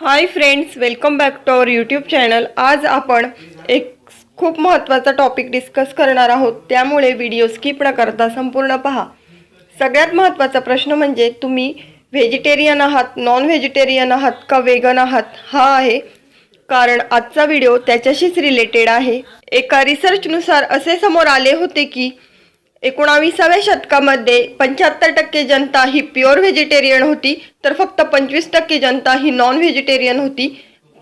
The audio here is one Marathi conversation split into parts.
Hi friends welcome back to our YouTube channel आज आपण एक खूप महत्त्वाचा टॉपिक डिस्कस करणार आहोत. त्यामुळे व्हिडिओ स्किप न करता संपूर्ण पहा. सगळ्यात महत्त्वाचा प्रश्न म्हणजे तुम्ही व्हेजिटेरियन आहात नॉन व्हेजिटेरियन आहात का वेगन आहात? हा आहे. कारण आजचा व्हिडिओ त्याच्याशीच रिलेटेड आहे. एका रिसर्चनुसार असे समोर आले होते की एकोणाविसाव्या शतकामध्ये पंच्याहत्तर टक्के जनता ही प्युअर व्हेजिटेरियन होती तर फक्त पंचवीस टक्के जनता ही नॉन व्हेजिटेरियन होती.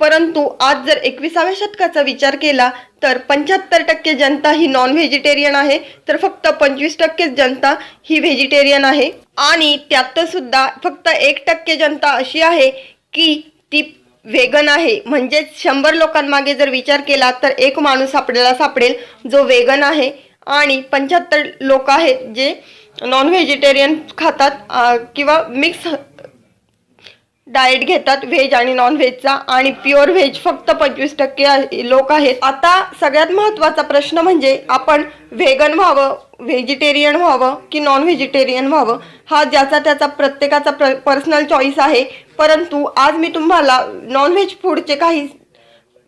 परंतु आज जर एकविसाव्या शतकाचा विचार केला तर पंच्याहत्तर टक्के जनता ही नॉन व्हेजिटेरियन आहे तर फक्त पंचवीस टक्केच जनता ही व्हेजिटेरियन आहे. आणि त्यात सुद्धा फक्त एक टक्के जनता अशी आहे की ती वेगन आहे. म्हणजेच शंभर लोकांमागे जर विचार केला तर एक माणूस आपल्याला सापडेल जो वेगन आहे. आणि पंच्याहत्तर लोक आहेत जे नॉन व्हेजिटेरियन खातात किंवा मिक्स डाएट घेतात व्हेज आणि नॉन व्हेजचा आणि प्युअर व्हेज फक्त पंचवीस टक्के लोक आहेत. आता सगळ्यात महत्त्वाचा प्रश्न म्हणजे आपण व्हेगन व्हावं व्हेजिटेरियन व्हावं की नॉन व्हेजिटेरियन व्हावं? हा ज्याचा त्याचा प्रत्येकाचा प्र पर्सनल चॉईस आहे. परंतु आज मी तुम्हाला नॉन व्हेज फूडचे काही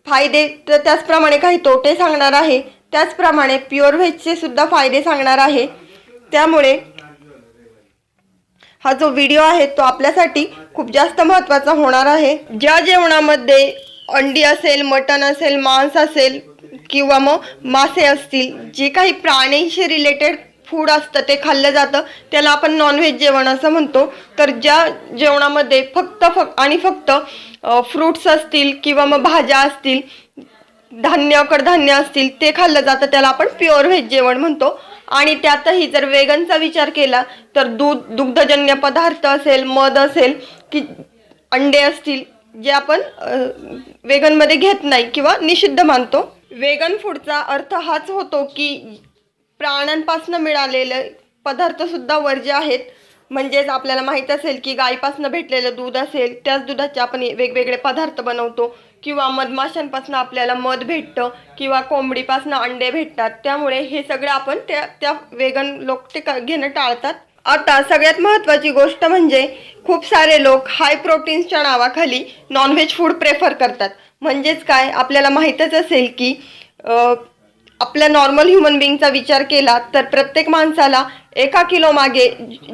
फायदे तर त्याचप्रमाणे काही तोटे सांगणार आहे. त्याचप्रमाणे प्युअर व्हेजचे सुद्धा फायदे सांगणार आहे. त्यामुळे हा जो व्हिडिओ आहे तो आपल्यासाठी खूप जास्त महत्त्वाचा होणार आहे. ज्या जेवणामध्ये अंडी असेल मटण असेल मांस असेल किंवा मग मासे असतील जे काही प्राण्यांशी रिलेटेड फूड असतं ते खाल्लं जातं त्याला आपण नॉनव्हेज जेवण असं म्हणतो. तर ज्या जेवणामध्ये फक्त फक्त आणि फक्त फ्रूट्स असतील किंवा मग भाज्या असतील धान्य कडधान्य असतील ते खाल्लं जातं. त्याला आपण प्युअर व्हेज जेवण म्हणतो. आणि त्यातही जर वेगनचा विचार केला तर दूध दुग्धजन्य पदार्थ असेल मध असेल की अंडे असतील जे आपण वेगनमध्ये घेत नाही किंवा निषिद्ध मानतो. वेगन फूडचा अर्थ हाच होतो की प्राण्यांपासून मिळालेले पदार्थसुद्धा वर्ज्य आहेत म्हणजेच आपल्याला माहीत असेल की गायीपासून भेटलेलं दूध असेल त्याच दुधाचे आपण वेगवेगळे पदार्थ बनवतो. किंवा मधमाशांपासून आपल्याला मध भेटतं किंवा कोंबडीपासून अंडे भेटतात. त्यामुळे हे सगळं आपण त्या त्या वेगन लोक ते क- घेणं टाळतात. आता सगळ्यात महत्त्वाची गोष्ट म्हणजे खूप सारे लोक हाय प्रोटीन्सच्या नावाखाली नॉनव्हेज फूड प्रेफर करतात. म्हणजेच काय? आपल्याला माहीतच असेल की आपल्या नॉर्मल ह्युमन बिंगचा विचार केला तर प्रत्येक माणसाला एका किलो मागे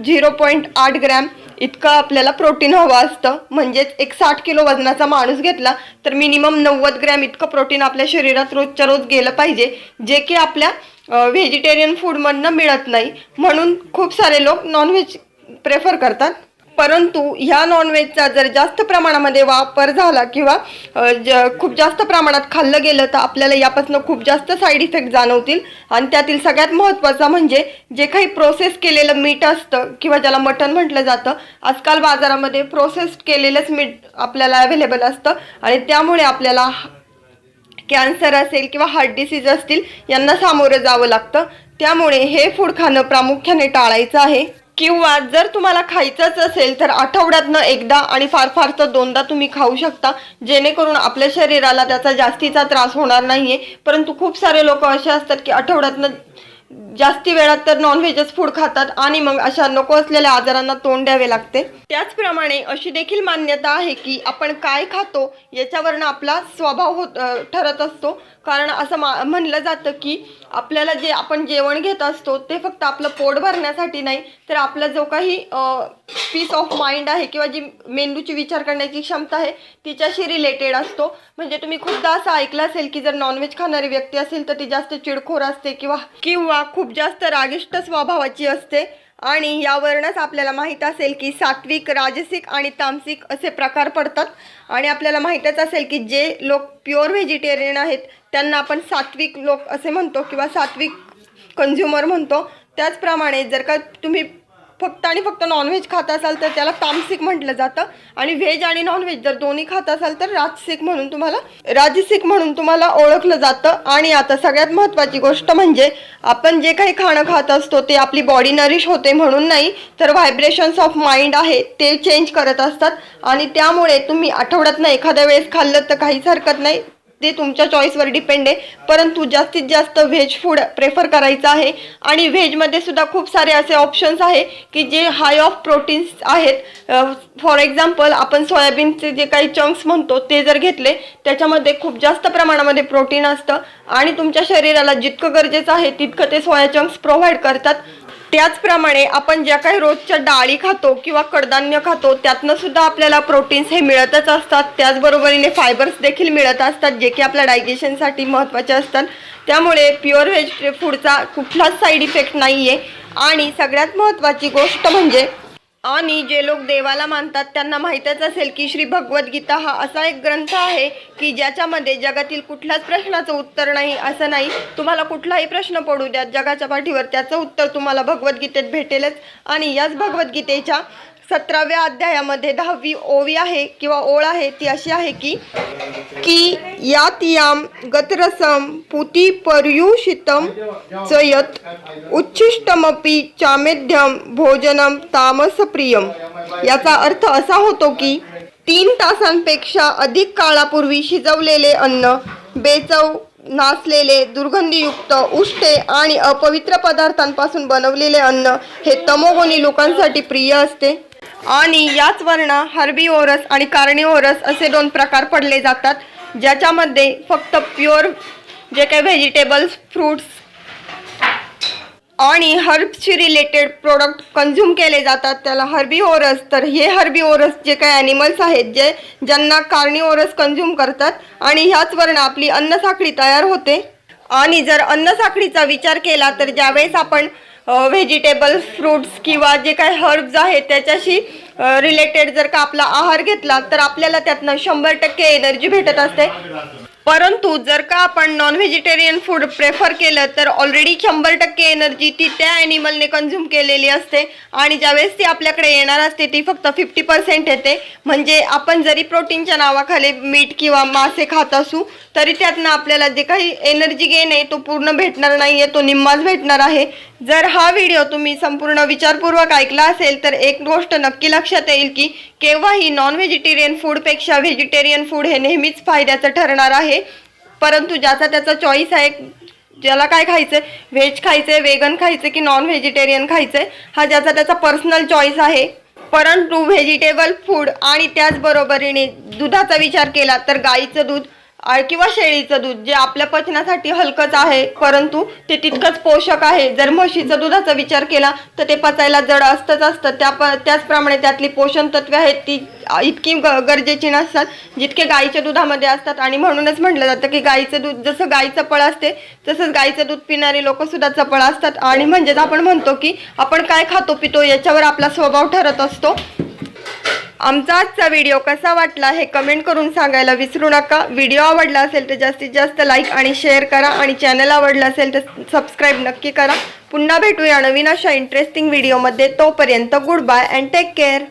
झिरो पॉईंट आठ ग्रॅम इतकं आपल्याला प्रोटीन हवं असतं. म्हणजेच एक साठ किलो वजनाचा माणूस घेतला तर मिनिमम नव्वद ग्रॅम इतकं प्रोटीन आपल्या शरीरात रोजच्या रोज गेलं पाहिजे जे की आपल्या व्हेजिटेरियन फूडमधनं मिळत नाही. म्हणून खूप सारे लोक नॉनव्हेज प्रेफर करतात. परंतु ह्या नॉनव्हेजचा जर जास्त प्रमाणामध्ये वापर झाला किंवा ज खूप जास्त प्रमाणात खाल्लं गेलं तर आपल्याला यापासून खूप जास्त साईड इफेक्ट जाणवतील. आणि त्यातील सगळ्यात महत्त्वाचा म्हणजे जे काही प्रोसेस केलेलं मीठ असतं किंवा ज्याला मटण म्हटलं जातं आजकाल बाजारामध्ये प्रोसेस केलेलंच मीठ आपल्याला अवेलेबल असतं. आणि त्यामुळे आपल्याला कॅन्सर असेल किंवा हार्ट डिसीज असतील यांना सामोरं जावं लागतं. त्यामुळे हे फूड खाणं प्रामुख्याने टाळायचं आहे. किंवा जर तुम्हाला खायचंच असेल तर आठवड्यातनं एकदा आणि फार फार तर दोनदा तुम्ही खाऊ शकता. जेणेकरून आपल्या शरीराला त्याचा जास्तीचा त्रास होणार नाहीये. परंतु खूप सारे लोक असे असतात की आठवड्यातनं जास्ती वेळात तर नॉनव्हेजच फूड खातात आणि मग अशा नको असलेल्या आजारांना तोंड द्यावे लागते. त्याचप्रमाणे अशी देखील मान्यता आहे की आपण काय खातो याच्यावरनं आपला स्वभाव होत ठरत असतो. कारण असं मा म्हणलं जातं की आपल्याला जे आपण जेवण घेत असतो ते फक्त आपलं पोट भरण्यासाठी नाही तर आपला जो काही पीस ऑफ माइंड आहे किंवा जी मेंदूची विचार करण्याची क्षमता आहे तिच्याशी रिलेटेड असतो. म्हणजे तुम्ही खूपदा असं ऐकलं असेल की जर नॉनव्हेज खाणारी व्यक्ती असेल तर ती जास्त चिडखोर असते किंवा किंवा खूप खूप जास्त रागिष्ट स्वभावाची असते. आणि यावरूनच आपल्याला माहीत असेल की सात्विक राजसिक आणि तामसिक असे प्रकार पडतात. आणि आपल्याला माहीतच असेल की जे लोक प्युअर व्हेजिटेरियन आहेत त्यांना आपण सात्विक लोक असे म्हणतो किंवा सात्विक कन्झ्युमर म्हणतो. त्याचप्रमाणे जर का तुम्ही फक्त आणि फक्त नॉनव्हेज खात असाल तर त्याला तामसिक म्हटलं जातं. आणि व्हेज आणि नॉनव्हेज जर दोन्ही खात असाल तर राजसिक म्हणून तुम्हाला राजसिक म्हणून तुम्हाला ओळखलं जातं. आणि आता सगळ्यात महत्त्वाची गोष्ट म्हणजे आपण जे काही खाणं खात असतो ते आपली बॉडी नरिश होते म्हणून नाही तर व्हायब्रेशन्स ऑफ माइंड आहे ते चेंज करत असतात. आणि त्यामुळे तुम्ही आठवड्यातनं एखाद्या वेळेस खाल्लं तर काहीच हरकत नाही. ते तुमच्या चॉईसवर डिपेंड आहे. परंतु जास्तीत जास्त व्हेज फूड प्रेफर करायचं आहे. आणि व्हेजमध्ये सुद्धा खूप सारे असे ऑप्शन्स आहे की जे हाय ऑफ प्रोटीन्स आहेत. फॉर एक्झाम्पल आपण सोयाबीनचे जे काही चंक्स म्हणतो ते जर घेतले त्याच्यामध्ये खूप जास्त प्रमाणामध्ये प्रोटीन असतं. आणि तुमच्या शरीराला जितकं गरजेचं आहे तितकं ते सोया चंक्स प्रोव्हाइड करतात. त्याचप्रमाणे आपण ज्या काही रोजच्या डाळी खातो किंवा कडधान्य खातो त्यातनं सुद्धा आपल्याला प्रोटीन्स हे मिळतच असतात. त्याचबरोबरीने फायबर्स देखील मिळत असतात जे की आपल्या डायजेशनसाठी महत्त्वाचे असतात. त्यामुळे प्युअर व्हेज फूडचा कुठलाच साईड इफेक्ट नाही आहे आणि सगळ्यात महत्त्वाची गोष्ट म्हणजे आणि जे लोक देवाला मानतात त्यांना माहीतच असेल की श्री भगवद्गीता हा असा एक ग्रंथ आहे की ज्याच्यामध्ये जगातील कुठल्याच प्रश्नाचं उत्तर नाही असं नाही. तुम्हाला कुठलाही प्रश्न पडू द्या जगाच्या पाठीवर त्याचं उत्तर तुम्हाला भगवद्गीतेत भेटेलच. आणि याच भगवद्गीतेच्या सतराव्या अध्यायामध्ये दहावी ओवी आहे किंवा ओळ आहे ती अशी आहे की की यात याम गतरसम पुती पर्युषितम चयत उच्छिष्टमपी चामेध्यम भोजनम तामसप्रियम. याचा अर्थ असा होतो की तीन तासांपेक्षा अधिक काळापूर्वी शिजवलेले अन्न बेचव नासलेले दुर्गंधीयुक्त उष्टे आणि अपवित्र पदार्थांपासून बनवलेले अन्न हे तमोगुणी लोकांसाठी प्रिय असते. आणि याच वर्ण हर्बीओरस आणि कार्निओरस असे दोन प्रकार पडले जातात ज्याच्यामध्ये फक्त प्युअर जे काही व्हेजिटेबल्स फ्रूट्स आणि हर्बशी रिलेटेड प्रोडक्ट कन्झ्युम केले जातात त्याला हर्बीओरस तर हे हर्बीओरस जे काही ॲनिमल्स आहेत जे ज्यांना कार्निओरस कन्झ्युम करतात आणि ह्याच वर्ण आपली अन्नसाखळी तयार होते. आणि जर अन्नसाखळीचा विचार केला तर ज्यावेळेस आपण व्हेजिटेबल फ्रूट्स किंवा जे काही हर्ब्स आहेत त्याच्याशी रिलेटेड जर का आपला आहार घेतला तर आपल्याला त्यातनं शंभर टक्के एनर्जी भेटत असते. परंतु जर का आपण नॉन व्हेजिटेरियन फूड प्रेफर केलं तर ऑलरेडी शंभर टक्के एनर्जी ती त्या ॲनिमलने कन्झ्युम केलेली असते. आणि ज्यावेळेस ती आपल्याकडे येणार असते ती फक्त फिफ्टी पर्सेंट येते. म्हणजे आपण जरी प्रोटीनच्या नावाखाली मीठ किंवा मासे खात असू तरी त्यातनं आपल्याला जे काही एनर्जी गेन आहे तो पूर्ण भेटणार नाही आहे तो निम्माच भेटणार आहे. जर हा व्हिडिओ तुम्ही संपूर्ण विचारपूर्वक ऐकला असेल तर एक गोष्ट नक्की लक्षात येईल की केव्हाही नॉन व्हेजिटेरियन फूडपेक्षा व्हेजिटेरियन फूड हे नेहमीच फायद्याचं ठरणार आहे. परंतु ज्याचा त्याचा चॉईस आहे ज्याला काय खायचं व्हेज खायचं वेगन खायचं की नॉन व्हेजिटेरियन खायचं हा ज्याचा त्याचा पर्सनल चॉईस आहे. परंतु व्हेजिटेबल फूड आणि त्याचबरोबरीने दुधाचा विचार केला तर गाईचं दूध किंवा शेळीचं दूध जे आपल्या पचनासाठी हलकंच आहे परंतु ते तितकंच पोषक आहे. जर म्हशीचं दुधाचा विचार केला तर ते पचायला जड असतंच असतं. त्या प त्याचप्रमाणे त्यातली पोषण तत्वे आहेत ती इतकी ग गरजेची नसतात जितके गाईच्या दुधामध्ये असतात. आणि म्हणूनच म्हटलं जातं की गाईचं दूध जसं गाई चपळ असते तसंच गाईचं दूध पिणारी लोक सुद्धा चपळ असतात. आणि म्हणजेच आपण म्हणतो की आपण काय खातो पितो याच्यावर आपला स्वभाव ठरत असतो. आमचा आजचा व्हिडिओ कसा वाटला हे कमेंट करून सांगायला विसरू नका. व्हिडिओ आवडला असेल तर जास्तीत जास्त लाईक आणि शेअर करा आणि चॅनल आवडला असेल तर सबस्क्राईब नक्की करा. पुन्हा भेटूया नवीन अशा इंटरेस्टिंग व्हिडिओमध्ये तोपर्यंत good bye and take care